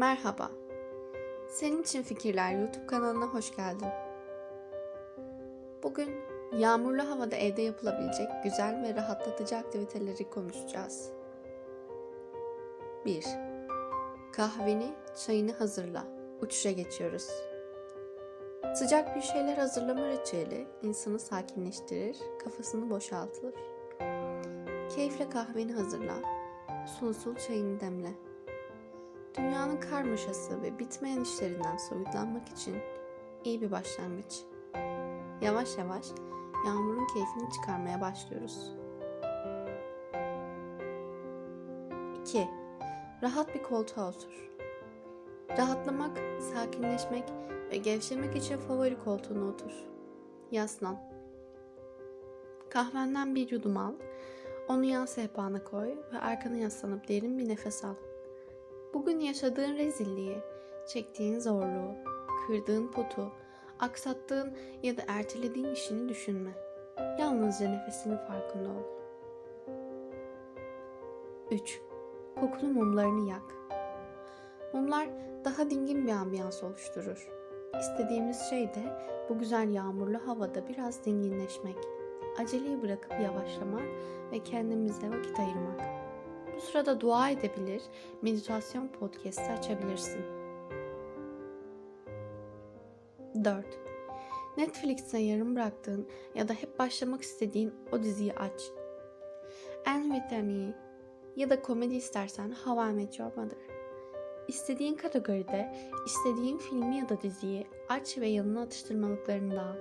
Merhaba. Senin için Fikirler YouTube kanalına hoş geldin. Bugün yağmurlu havada evde yapılabilecek güzel ve rahatlatıcı aktiviteleri konuşacağız. 1. Kahveni, çayını hazırla. Uçuşa geçiyoruz. Sıcak bir şeyler hazırlama ritüeli insanı sakinleştirir, kafasını boşaltır. Keyifle kahveni hazırla, sonsuz çayını demle. Dünyanın karmaşası ve bitmeyen işlerinden soyutlanmak için iyi bir başlangıç. Yavaş yavaş yağmurun keyfini çıkarmaya başlıyoruz. 2. Rahat bir koltuğa otur. Rahatlamak, sakinleşmek ve gevşemek için favori koltuğuna otur. Yaslan. Kahvenden bir yudum al, onu yan sehpana koy ve arkana yaslanıp derin bir nefes al. Bugün yaşadığın rezilliği, çektiğin zorluğu, kırdığın potu, aksattığın ya da ertelediğin işini düşünme. Yalnızca nefesinin farkında ol. 3. Kokulu mumlarını yak. Mumlar daha dingin bir ambiyans oluşturur. İstediğimiz şey de bu güzel yağmurlu havada biraz dinginleşmek, aceleyi bırakıp yavaşlamak ve kendimize vakit ayırmak. Bu sırada dua edebilir, meditasyon podcast'i açabilirsin. 4. Netflix'te yarım bıraktığın ya da hep başlamak istediğin o diziyi aç. En With ya da komedi istersen How I Met Your Mother. İstediğin kategoride istediğin filmi ya da diziyi aç ve yanına atıştırmalıklarını da al.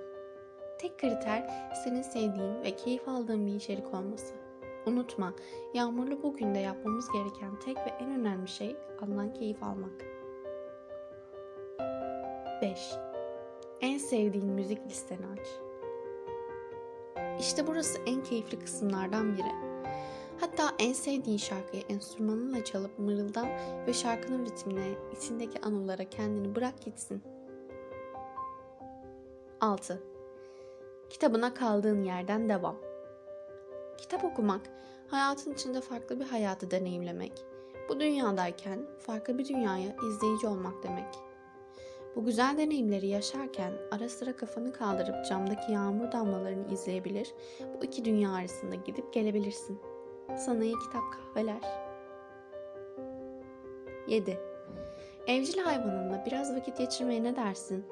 Tek kriter senin sevdiğin ve keyif aldığın bir içerik olması. Unutma, yağmurlu bugün de yapmamız gereken tek ve en önemli şey andan keyif almak. 5. En sevdiğin müzik listeni aç. İşte burası en keyifli kısımlardan biri. Hatta en sevdiğin şarkıyı enstrümanınla çalıp mırıldan ve şarkının ritmine, içindeki anılara kendini bırak gitsin. 6. Kitabına kaldığın yerden devam. Kitap okumak, hayatın içinde farklı bir hayatı deneyimlemek. Bu dünyadayken farklı bir dünyaya izleyici olmak demek. Bu güzel deneyimleri yaşarken ara sıra kafanı kaldırıp camdaki yağmur damlalarını izleyebilir, bu iki dünya arasında gidip gelebilirsin. Sana iyi kitap kahveler. 7. Evcil hayvanınla biraz vakit geçirmeye ne dersin?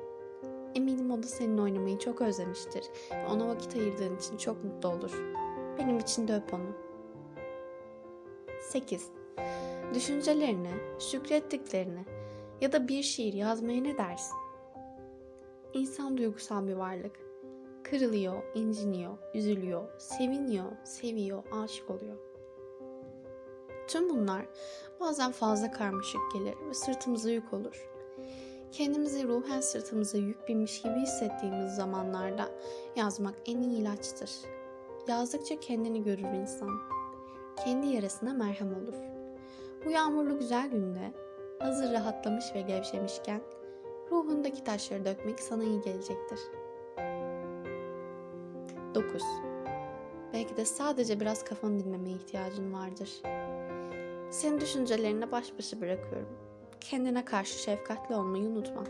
Eminim o da senin oynamayı çok özlemiştir ona vakit ayırdığın için çok mutlu olur. Benim için de öp onu. 8. Düşüncelerini, şükrettiklerini ya da bir şiir yazmaya ne dersin? İnsan duygusal bir varlık. Kırılıyor, inciniyor, üzülüyor, seviniyor, seviyor, aşık oluyor. Tüm bunlar bazen fazla karmaşık gelir ve sırtımıza yük olur. Kendimizi ruhen sırtımıza yük binmiş gibi hissettiğimiz zamanlarda yazmak en iyi ilaçtır. Yazdıkça kendini görür insan. Kendi yarasına merhem olur. Bu yağmurlu güzel günde hazır rahatlamış ve gevşemişken ruhundaki taşları dökmek sana iyi gelecektir. 9. Belki de sadece biraz kafanı dinlemeye ihtiyacın vardır. Seni düşüncelerine baş başa bırakıyorum. Kendine karşı şefkatli olmayı unutma.